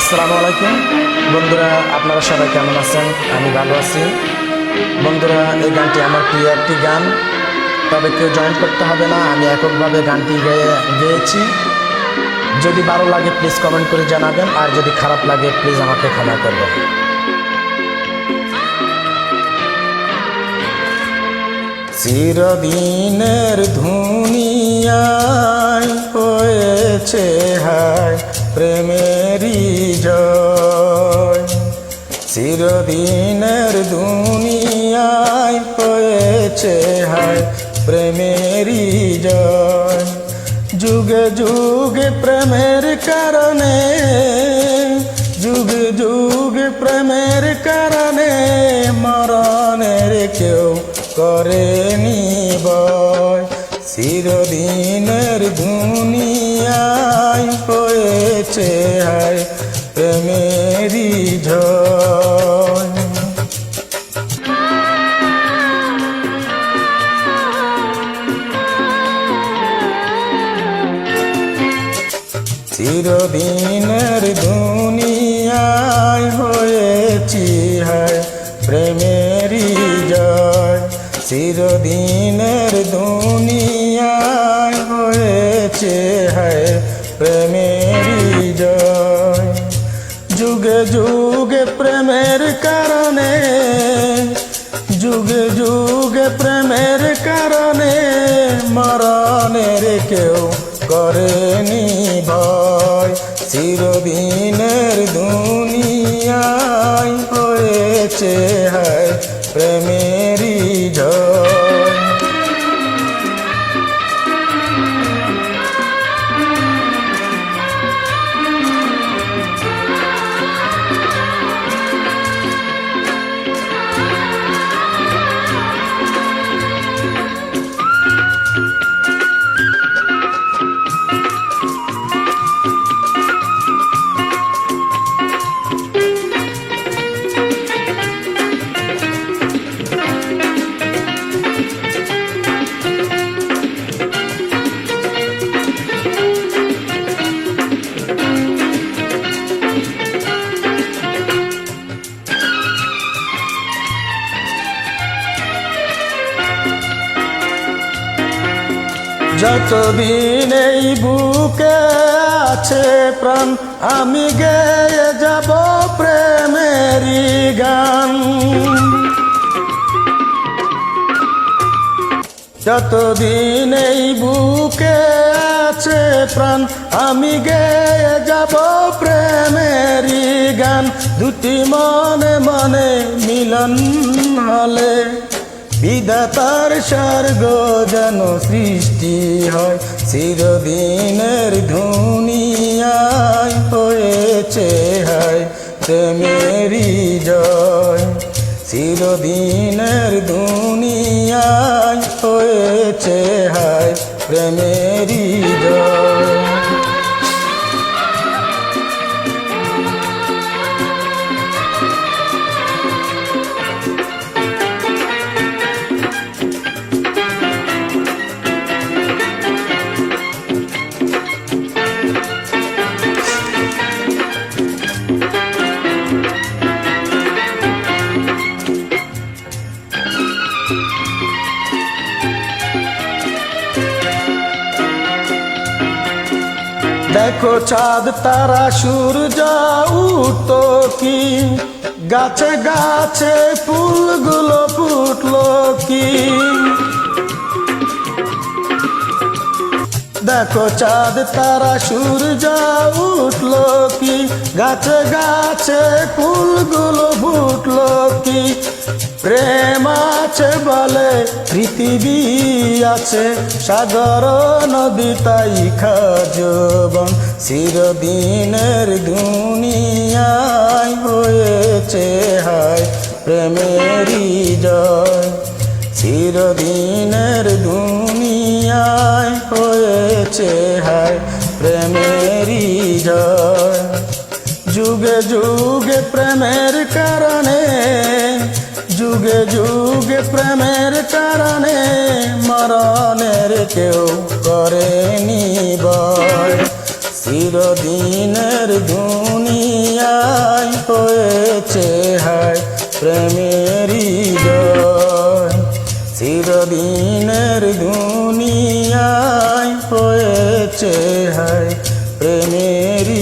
আসসালামু আলাইকুম। বন্ধুরা, আপনারা সবাই কেমন আছেন? আমি ভালো আছি। বন্ধুরা, এই গানটি আমার প্রিয় একটি গান। তবে কেউ জয়েন করতে হবে না, আমি এককভাবে গানটি গেয়ে গেয়েছি। যদি ভালো লাগে প্লিজ কমেন্ট করে জানাবেন। আর যদি খারাপ লাগে প্লিজ আমাকে ক্ষমা করবেন। চিরদিনের ধুনিয়ায় হয়েছে হায় প্রেমেরই জয়। চিরদিনের দুনিয়ায় হয়েছে হায় প্রেমেরই জয়। যুগে যুগে প্রেমের কারণে, যুগে যুগে প্রেমের কারণে মরণের কেউ করেনি বয় চিরদিনের দুনিয়ায় হয়েছে হায় প্রেমেরই ঝয় চিরদিনের দুনিয়ায় হয়েছি হায় প্রেমেরই জয়। চিরদিনের দুনিয়ায় হয়েছে যুগে প্রেমের কারণে, যুগে যুগে প্রেমের কারণে মরণের কেউ করেনি ভয়। চিরদিনের দুনিয়ায় হয়েছে হয় প্রেমেরই যতদিন এই বুকে আছে প্রাণ, আমি গেয়ে যাব প্রেমেরই গান। যতদিন এই বুকে আছে প্রাণ, আমি গেয়ে যাব প্রেমেরই গান। দুটি মনে মনে মিলন হলে বিধাতার স্বর্গ যেন সৃষ্টি হয়, চিরদিনের ধুনিয়ায় হয়েছে হয় তেমেরি জয়। চিরদিনের দুনিয়ায় হয়েছে হায়, প্রেমেরই দেখো চাঁদ তারা সূর্য উঠত কি? গাছে গাছে ফুলগুলো ফুটলো কি? দেখো চাঁদ, তারা, সূর্য উঠল কি? গাছে গাছে ফুলগুলো ফুটলো কি? প্রেম আছে বলে, পৃথিবী আছে। সাগর, নদী, তাই খাজবন চিরদিনের দুনিয়ায় হয়েছে হায়। প্রেমেরই হয়েছে হায়, প্রেমেরই জয়। যুগে যুগে প্রেমের কারণে, যুগে যুগে প্রেমের কারণে মরণের কেউ করেনি বয় চিরদিনের দুনিয়া হয়েছে হায় প্রেমেরই